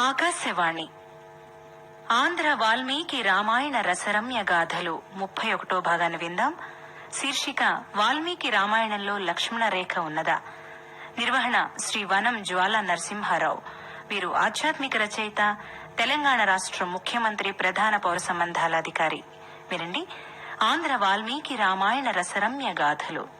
ఆకాశవాణి. ఆంధ్ర వాల్మీకి రామాయణ రసరమ్య గాథలు ముప్పై ఒకటో భాగాన్ని విందాం. శీర్షిక వాల్మీకి రామాయణంలో లక్ష్మణ రేఖ ఉన్నదా? నిర్వహణ శ్రీ వనం జ్వాల నరసింహారావు. వీరు ఆధ్యాత్మిక రచయిత తెలంగాణ రాష్ట్ర ముఖ్యమంత్రి ప్రధాన పౌర సంబంధాల అధికారి. వినండి. ఆంధ్ర వాల్మీకి రామాయణ రసరమ్య గాథలు.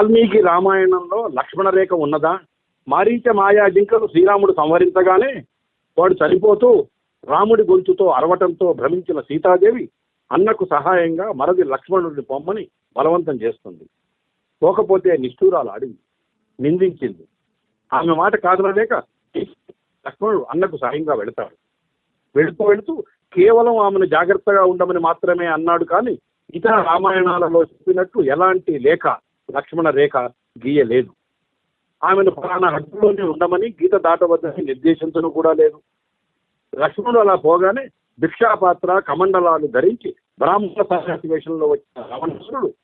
వాల్మీకి రామాయణంలో లక్ష్మణ రేఖ ఉన్నదా? మారీచ మాయా జింకలు శ్రీరాముడు సంహరించగానే వాడు చనిపోతూ రాముడి గొంతుతో అరవటంతో భ్రమించిన సీతాదేవి అన్నకు సహాయంగా మరది లక్ష్మణుడిని పొమ్మని బలవంతం చేస్తుంది. పోకపోతే నిష్ఠూరాలు ఆడింది నిందించింది. ఆమె మాట కాదనలేక లక్ష్మణుడు అన్నకు సహాయంగా వెళతాడు. వెళుతూ వెళుతూ కేవలం ఆమెను జాగ్రత్తగా ఉండమని మాత్రమే అన్నాడు కానీ ఇతర రామాయణాలలో చెప్పినట్లు ఎలాంటి లేఖ లక్ష్మణ రేఖ గీయలేదు. ఆమెను ఫలానా హద్దులోనే ఉండమని గీత దాటవద్దని నిర్దేశించను కూడా లేదు. లక్ష్మణుడు అలా పోగానే భిక్షాపాత్ర కమండలాలు ధరించి బ్రాహ్మణ సన్యాసివేషంలో వచ్చిన రావణాసురుడు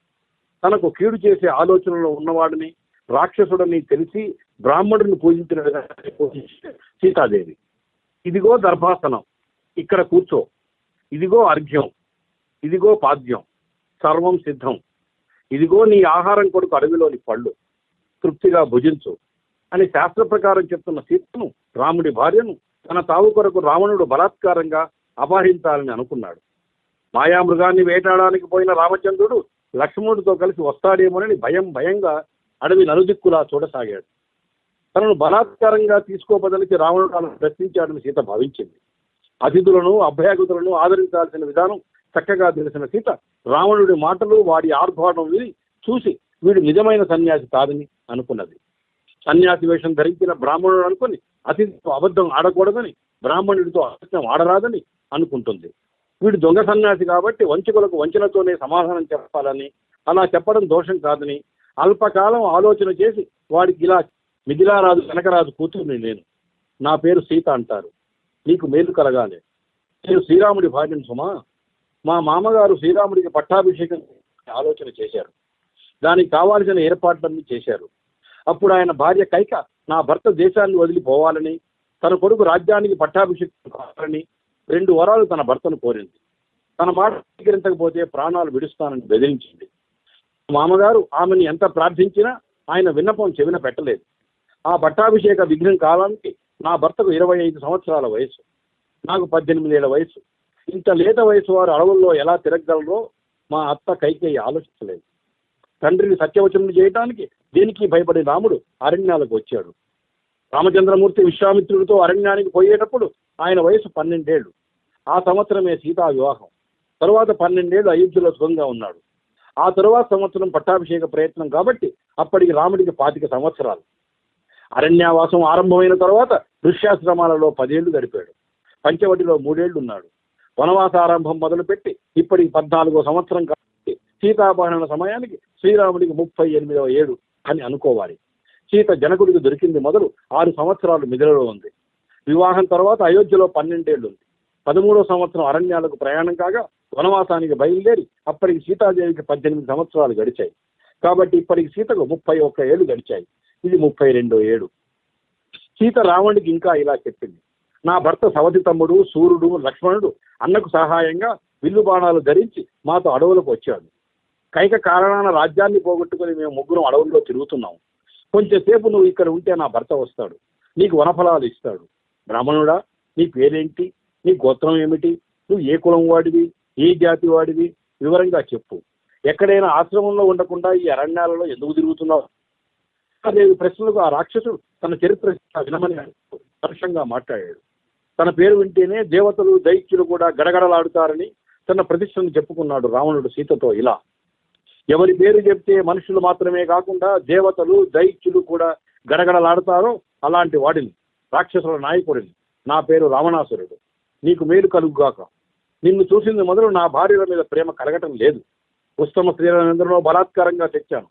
తనకు కీడు చేసే ఆలోచనలో ఉన్నవాడిని రాక్షసుడని తెలిసి బ్రాహ్మణుడిని పూజించిన విధంగా పూజించే సీతాదేవి. ఇదిగో దర్భాసనం ఇక్కడ కూర్చో. ఇదిగో అర్ఘ్యం. ఇదిగో పాద్యం. సర్వం సిద్ధం. ఇదిగో నీ ఆహారం కొడుకు అడవిలోని పళ్ళు తృప్తిగా భుజించు అని శాస్త్ర ప్రకారం చెప్తున్న సీతను రాముడి భార్యను తన తావు కొరకు రావణుడు బలాత్కారంగా అపహరించాలని అనుకున్నాడు. మాయామృగాన్ని వేటాడడానికి పోయిన రామచంద్రుడు లక్ష్మణుడితో కలిసి వస్తాడేమోనని భయం భయంగా అడవి నలుదిక్కులా చూడసాగాడు. తనను బలాత్కారంగా తీసుకోబదలిచి రావణుడు అలా ప్రశ్నించాడని సీత భావించింది. అతిథులను అభ్యాగతులను ఆదరించాల్సిన విధానం చక్కగా తెలిసిన సీత రావణుడి మాటలు వాడి ఆర్భాటం విని చూసి వీడు నిజమైన సన్యాసి కాదని అనుకున్నది. సన్యాసి వేషం ధరించిన బ్రాహ్మణుడు అనుకుని అతిథితో అబద్ధం ఆడకూడదని బ్రాహ్మణుడితో అబద్ధం ఆడరాదని అనుకుంటుంది. వీడు దొంగ సన్యాసి కాబట్టి వంచకులకు వంచనతోనే సమాధానం చెప్పాలని అలా చెప్పడం దోషం కాదని అల్పకాలం ఆలోచన చేసి వాడికి ఇలా మిథిలారాజు కనకరాజు కూతుర్ని నేను. నా పేరు సీత అంటారు. నీకు మేలు కలగాలి. నేను శ్రీరాముడి భార్యను సుమా. మా మామగారు శ్రీరాముడికి పట్టాభిషేకం ఆలోచన చేశారు. దానికి కావాల్సిన ఏర్పాట్లన్నీ చేశారు. అప్పుడు ఆయన భార్య కైక నా భర్త దేశాన్ని వదిలిపోవాలని తన కొడుకు రాజ్యానికి పట్టాభిషేకం కావాలని రెండు వరాలు తన భర్తను కోరింది. తన మాట స్వీకరించకపోతే ప్రాణాలు విడుస్తానని బెదిరించింది. మామగారు ఆమెను ఎంత ప్రార్థించినా ఆయన విన్నపం చెవిన పెట్టలేదు. ఆ పట్టాభిషేక విఘ్నం కాలానికి నా భర్తకు ఇరవై ఐదు సంవత్సరాల వయసు. నాకు పద్దెనిమిదేళ్ళ వయసు. ఇంత లేత వయసు వారు అడవుల్లో ఎలా తిరగగలరో మా అత్త కైకేయి ఆలోచించలేదు. తండ్రిని సత్యవచనం చేయడానికి దీనికి భయపడి రాముడు అరణ్యాలకు వచ్చాడు. రామచంద్రమూర్తి విశ్వామిత్రుడితో అరణ్యానికి పోయేటప్పుడు ఆయన వయసు పన్నెండేళ్ళు ఆ సంవత్సరమే సీతా వివాహం. తరువాత పన్నెండేళ్ళు అయోధ్యలో సుఖంగా ఉన్నాడు. ఆ తరువాత సంవత్సరం పట్టాభిషేక ప్రయత్నం కాబట్టి అప్పటికి రాముడికి పాతిక సంవత్సరాలు. అరణ్యావాసం ఆరంభమైన తర్వాత ఋష్యాశ్రమాలలో పదేళ్ళు గడిపాడు. పంచవటిలో మూడేళ్ళు ఉన్నాడు వనవాసారంభం మొదలుపెట్టి ఇప్పటికి పద్నాలుగో సంవత్సరం కాబట్టి సీతాపహరణ సమయానికి శ్రీరాముడికి ముప్పై ఎనిమిదవ ఏడు అని అనుకోవాలి. సీత జనకుడికి దొరికింది మొదలు ఆరు సంవత్సరాలు మిదిలలో ఉంది. వివాహం తర్వాత అయోధ్యలో పన్నెండేళ్ళు ఉంది. పదమూడో సంవత్సరం అరణ్యాలకు ప్రయాణం కాగా వనవాసానికి బయలుదేరి అప్పటికి సీతాదేవికి పద్దెనిమిది సంవత్సరాలు గడిచాయి. కాబట్టి ఇప్పటికి సీతకు ముప్పై ఒక్క ఏళ్ళు గడిచాయి. ఇది ముప్పై రెండో ఏడు. సీత రావణుడికి ఇంకా ఇలా చెప్పింది. నా భర్త సవతి తమ్ముడు సూర్యుడు లక్ష్మణుడు అన్నకు సహాయంగా విల్లు బాణాలు ధరించి మాతో అడవులకు వచ్చాడు. కైక కారణాన రాజ్యాన్ని పోగొట్టుకుని మేము ముగ్గురం అడవుల్లో తిరుగుతున్నాం. కొంచెంసేపు నువ్వు ఇక్కడ ఉంటే నా భర్త వస్తాడు. నీకు వనఫలాలు ఇస్తాడు. బ్రాహ్మణుడా నీ పేరేంటి? నీ గోత్రం ఏమిటి? నువ్వు ఏ కులం వాడివి? ఏ జాతి వాడివి? వివరంగా చెప్పు. ఎక్కడైనా ఆశ్రమంలో ఉండకుండా ఈ అరణ్యాలలో ఎందుకు తిరుగుతున్నావు? అనే ప్రశ్నలకు ఆ రాక్షసుడు తన చరిత్ర వినమని పరుషంగా మాట్లాడాడు. తన పేరు వింటేనే దేవతలు దైత్యులు కూడా గడగడలాడుతారని తన ప్రతిష్టను చెప్పుకున్నాడు రావణుడు సీతతో ఇలా. ఎవరి పేరు చెప్తే మనుషులు మాత్రమే కాకుండా దేవతలు దైత్యులు కూడా గడగడలాడతారో అలాంటి వాడిని రాక్షసుల నాయకుడిని. నా పేరు రావణాసురుడు. నీకు మేలు కలుగుగాక. నిన్ను చూసింది మొదలు నా భార్యల మీద ప్రేమ కలగటం లేదు. ఉత్తమ స్త్రీలందరిలో బలాత్కారంగా తెచ్చాను.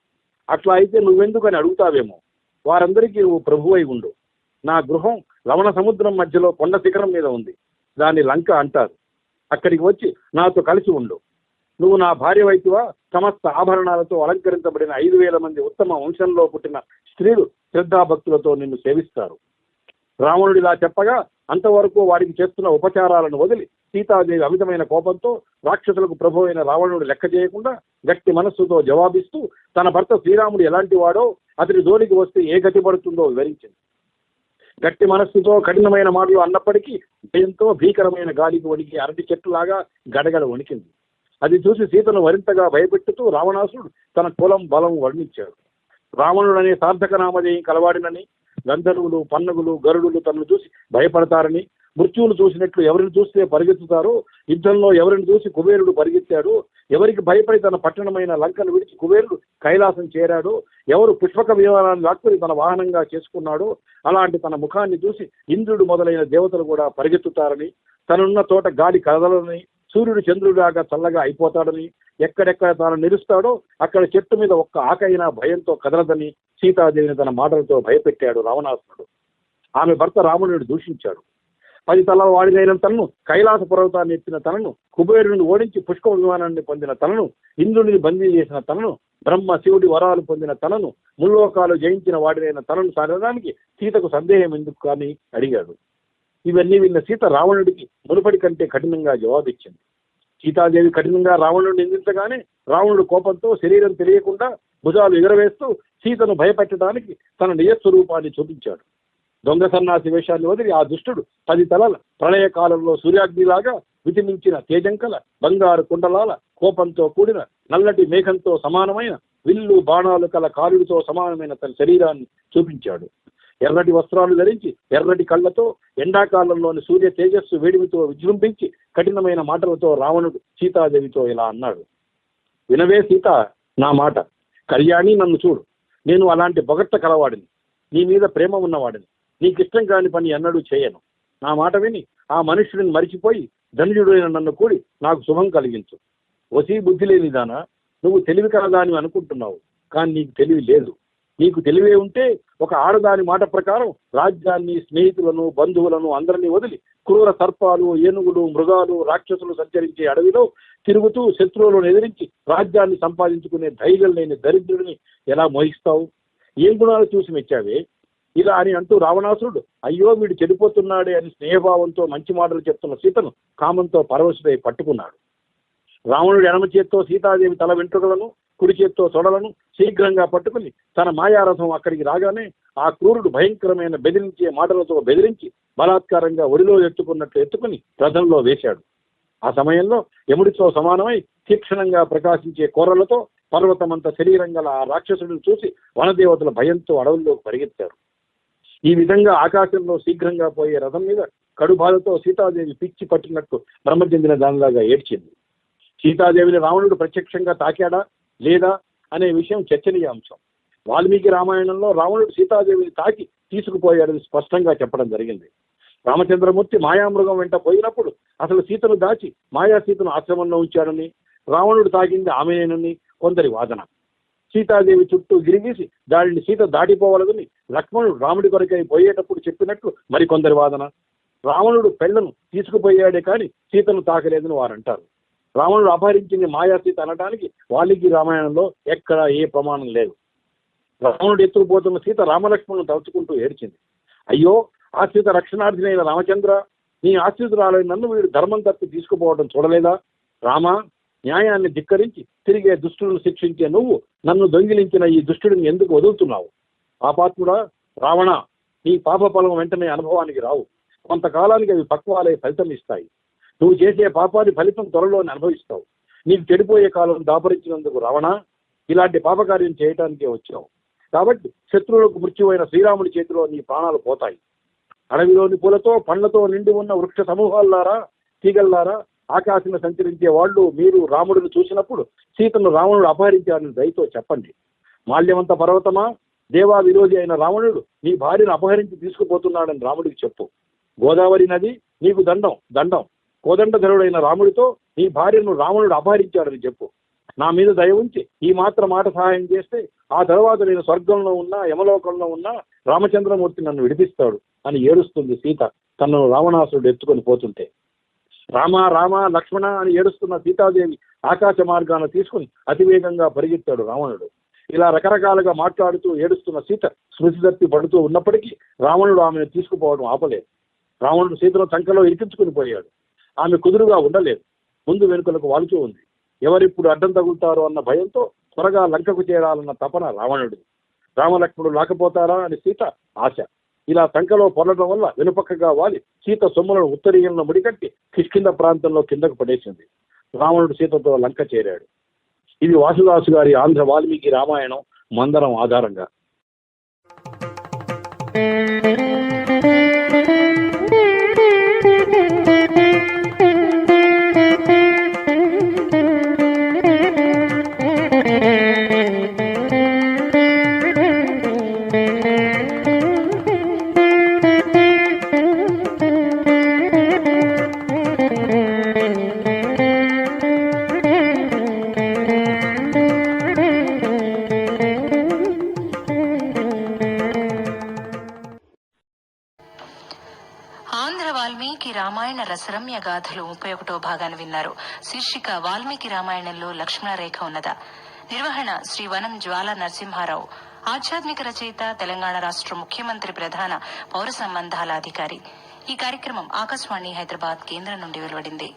అట్లా అయితే నువ్వెందుకని అడుగుతావేమో? వారందరికీ నువ్వు ప్రభువై ఉండు. నా గృహం లవణ సముద్రం మధ్యలో కొండ శిఖరం మీద ఉంది. దాన్ని లంక అంటారు. అక్కడికి వచ్చి నాతో కలిసి ఉండు. నువ్వు నా భార్య వైపువా? సమస్త ఆభరణాలతో అలంకరించబడిన ఐదు వేల మంది ఉత్తమ వంశంలో పుట్టిన స్త్రీలు శ్రద్ధాభక్తులతో నిన్ను సేవిస్తారు. రావణుడు ఇలా చెప్పగా అంతవరకు వారికి చేస్తున్న ఉపచారాలను వదిలి సీతాదేవి అమితమైన కోపంతో రాక్షసులకు ప్రభు అయిన రావణుడు లెక్క చేయకుండా గట్టి మనస్సుతో జవాబిస్తూ తన భర్త శ్రీరాముడు ఎలాంటి వాడో అతని జోలికి వస్తే ఏ గతి పడుతుందో వివరించింది. గట్టి మనస్సుతో కఠినమైన మాటలు అన్నప్పటికీ భయంతో భీకరమైన గాలికి వణికి అరటి చెట్టులాగా గడగడ వణికింది. అది చూసి సీతను మరింతగా భయపెట్టుతూ రావణాసుడు తన కులం బలం వర్ణించాడు. రావణుడు అనే సార్థక నామధేయం కలవాడినని గంధర్వులు పన్నగులు గరుడులు తనను చూసి భయపడతారని మృత్యువులు చూసినట్లు ఎవరిని చూస్తే పరిగెత్తుతారో యుద్ధంలో ఎవరిని చూసి కుబేరుడు పరిగెత్తాడు ఎవరికి భయపడి తన పట్టణమైన లంకను విడిచి కుబేరుడు కైలాసం చేరాడో ఎవరు పుష్పక విమానాన్ని లాక్కుని తన వాహనంగా చేసుకున్నాడో అలాంటి తన ముఖాన్ని చూసి ఇంద్రుడు మొదలైన దేవతలు కూడా పరిగెత్తుతారని తనున్న తోట గాలి కదలని సూర్యుడు చంద్రుడిలాగా చల్లగా అయిపోతాడని ఎక్కడెక్కడ తాను నిలుస్తాడో అక్కడ చెట్టు మీద ఒక్క ఆకైనా భయంతో కదలదని సీతాదేవిని తన మాటలతో భయపెట్టాడు రావణాసురుడు. ఆమె భర్త రావణుడు దూషించాడు. పది తల వాడిదైన తనను కైలాస పర్వతాన్ని ఎత్తిన తనను కుబేరుని ఓడించి పుష్ప విమానాన్ని పొందిన తనను ఇంద్రుడిని బందీ చేసిన తనను బ్రహ్మ శివుడి వరాలు పొందిన తనను ముల్లోకాలు జయించిన వాడినైన తనను సాగడానికి సీతకు సందేహం ఎందుకు కానీ అడిగాడు. ఇవన్నీ విన్న సీత రావణుడికి మునుపటి కంటే కఠినంగా జవాబిచ్చింది. సీతాదేవి కఠినంగా రావణుడిని నిందించగానే రావణుడు కోపంతో శరీరం తెలియకుండా భుజాలు ఎగరవేస్తూ సీతను భయపెట్టడానికి తన నియస్వరూపాన్ని చూపించాడు. దొంగ సన్నాసి వేషాన్ని వదిలి ఆ దుష్టుడు పది తలల ప్రళయ కాలంలో సూర్యాగ్నిలాగా వితిమించిన తేజంకల బంగారు కుండలాల కోపంతో కూడిన నల్లటి మేఘంతో సమానమైన విల్లు బాణాలు కల కాలుడితో సమానమైన తన శరీరాన్ని చూపించాడు. ఎర్రటి వస్త్రాలు ధరించి ఎర్రటి కళ్ళతో ఎండాకాలంలోని సూర్య తేజస్సు వేడిమితో విజృంభించి కఠినమైన మాటలతో రావణుడు సీతాదేవితో ఇలా అన్నాడు. వినవే సీత నా మాట. కళ్యాణి నన్ను చూడు. నేను అలాంటి బొగట్ట కలవాడిని. నీ మీద ప్రేమ ఉన్నవాడిని. నీకిష్టం కాని పని ఎన్నడూ చేయను. నా మాట విని ఆ మనుష్యుడిని మరిచిపోయి ధనుజుడైన నన్ను కూడి నాకు శుభం కలిగించు. వసీ బుద్ధి లేనిదానా నువ్వు తెలివి కలదాని అనుకుంటున్నావు కానీ నీకు తెలివి లేదు. నీకు తెలివే ఉంటే ఒక ఆడదాని మాట ప్రకారం రాజ్యాన్ని స్నేహితులను బంధువులను అందరినీ వదిలి క్రూర సర్పాలు ఏనుగులు మృగాలు రాక్షసులు సంచరించే అడవిలో తిరుగుతూ శత్రువులను ఎదిరించి రాజ్యాన్ని సంపాదించుకునే ధైర్యం లేని దరిద్రుడిని ఎలా మోహిస్తావు? ఏం గుణాలు చూసి మెచ్చావే? ఇలా అని అంటూ రావణాసురుడు అయ్యో వీడు చెడిపోతున్నాడే అని స్నేహభావంతో మంచి మాటలు చెప్తున్న సీతను కామంతో పరవశుడై పట్టుకున్నాడు. రావణుడు ఎడమ చేత్తో సీతాదేవి తల వెంట్రుకలను కుడి చేత్తో తొడలను శీఘ్రంగా పట్టుకుని తన మాయారథం అక్కడికి రాగానే ఆ క్రూరుడు భయంకరమైన బెదిరించే మాటలతో బెదిరించి బలాత్కారంగా ఒడిలో ఎత్తుకున్నట్లు ఎత్తుకుని రథంలో వేశాడు. ఆ సమయంలో యముడితో సమానమై తీక్షణంగా ప్రకాశించే కోరలతో పర్వతమంత శరీరం గల ఆ రాక్షసుడిని చూసి వనదేవతల భయంతో అడవుల్లోకి పరిగెత్తారు. ఈ విధంగా ఆకాశంలో శీఘ్రంగా పోయే రథం మీద కడుబాధతో సీతాదేవి పిచ్చి పట్టినట్టు బ్రహ్మ చెందిన దానిలాగా ఏడ్చింది. సీతాదేవిని రావణుడు ప్రత్యక్షంగా తాకాడా లేదా అనే విషయం చర్చనీయాంశం. వాల్మీకి రామాయణంలో రావణుడు సీతాదేవిని తాకి తీసుకుపోయాడని స్పష్టంగా చెప్పడం జరిగింది. రామచంద్రమూర్తి మాయామృగం వెంట పోయినప్పుడు అసలు సీతను దాచి మాయా సీతను ఆశ్రమంలో ఉంచాడని రావణుడు తాకింది ఆమెనేనని కొందరి వాదన. సీతాదేవి చుట్టూ గిరిగీసి దానిని సీత దాటిపోవలదని లక్ష్మణుడు రాముడి కొరకై పోయేటప్పుడు చెప్పినట్లు మరికొందరి వాదన. రావణుడు పెళ్ళను తీసుకుపోయాడే కానీ సీతను తాకలేదని వారంటారు. రావణుడు అపహరించింది మాయా సీత అనడానికి వాల్మీకి రామాయణంలో ఎక్కడా ఏ ప్రమాణం లేదు. రావణుడు ఎత్తుకుపోతున్న సీత రామలక్ష్మణులను తలుచుకుంటూ ఏడ్చింది. అయ్యో ఆశ్రిత రక్షణార్థినైన రామచంద్ర నీ ఆశ్రితురాలైన నన్ను వీడు ధర్మం తప్పి తీసుకుపోవడం చూడలేదా? రామా న్యాయాన్ని ధిక్కరించి తిరిగే దుష్టులను శిక్షించే నువ్వు నన్ను దొంగిలించిన ఈ దుష్టుడిని ఎందుకు వదులుతున్నావు? పాపాత్ముడా రావణ నీ పాప ఫలం వెంటనే అనుభవానికి రావు. కొంతకాలానికి అవి పక్వాలే ఫలితం ఇస్తాయి. నువ్వు చేసే పాపాది ఫలితం త్వరలోనే అనుభవిస్తావు. నీకు చెడిపోయే కాలం దాపరించినందుకు రావణ ఇలాంటి పాపకార్యం చేయటానికే వచ్చావు. కాబట్టి శత్రువులకు మృత్యువైన శ్రీరాముడి చేతిలో నీ ప్రాణాలు పోతాయి. అడవిలోని పూలతో పండ్లతో నిండి ఉన్న వృక్ష సమూహాల్లారా తీగల్లారా ఆకాశంలో సంచరించే వాళ్ళు మీరు రాముడిని చూసినప్పుడు సీతను రావణుడు అపహరించారని దయతో చెప్పండి. మాల్యవంత పర్వతమా? దేవా విరోధి అయిన రావణుడు నీ భార్యను అపహరించి తీసుకుపోతున్నాడని రాముడికి చెప్పు. గోదావరి నది నీకు దండం దండం. కోదండధరుడైన రాముడితో నీ భార్యను రావణుడు అపహరించాడని చెప్పు. నా మీద దయ ఉంచి ఈ మాత్రం మాట సహాయం చేస్తే ఆ తర్వాత నేను స్వర్గంలో ఉన్నా యమలోకంలో ఉన్నా రామచంద్రమూర్తి నన్ను విడిపిస్తాడు అని ఏడుస్తుంది సీత తనను రావణాసురుడు ఎత్తుకొని పోతుంటే. రామ రామ లక్ష్మణ అని ఏడుస్తున్న సీతాదేవి ఆకాశ మార్గాన తీసుకుని అతివేగంగా పరిగెత్తాడు రావణుడు. ఇలా రకరకాలుగా మాట్లాడుతూ ఏడుస్తున్న సీత స్మృతి తప్పి పడుతూ ఉన్నప్పటికీ రావణుడు ఆమెను తీసుకుపోవడం ఆపలేదు. రావణుడు సీతను సంఖలో ఇరికించుకుని పోయాడు. ఆమె కుదురుగా ఉండలేదు. ముందు వెనుకలకు వాలుతూ ఉంది. ఎవరిప్పుడు అడ్డం తగులుతారో అన్న భయంతో త్వరగా లంకకు చేరాలన్న తపన రావణుడు రామలక్ష్మణుడు రాకపోతారా అని సీత ఆశ. ఇలా సంఖలో పొరలడం వల్ల వెనుపక్కగా వాలి సీత సొమ్ములను ఉత్తరీయంలో ముడికట్టి కిష్కింద ప్రాంతంలో కిందకు పడేసింది. రావణుడు సీతతో లంక చేరాడు. ఇది వాసుదాసు గారి ఆంధ్ర వాల్మీకి రామాయణం మందరం ఆధారంగా. ఆంధ్ర వాల్మీకి రామాయణ రసరమ్య గాథలు ముప్పై ఒకటో భాగాన్ని విన్నారు. శీర్షిక వాల్మీకి రామాయణంలో లక్ష్మణ రేఖ ఉన్నదా? నిర్వహణ శ్రీ వనం జ్వాల నరసింహారావు. ఆధ్యాత్మిక రచయిత తెలంగాణ రాష్ట్ర ముఖ్యమంత్రి ప్రధాన పౌర సంబంధాల అధికారి. ఈ కార్యక్రమం ఆకాశవాణి హైదరాబాద్ కేంద్రం నుండి వెలువడింది.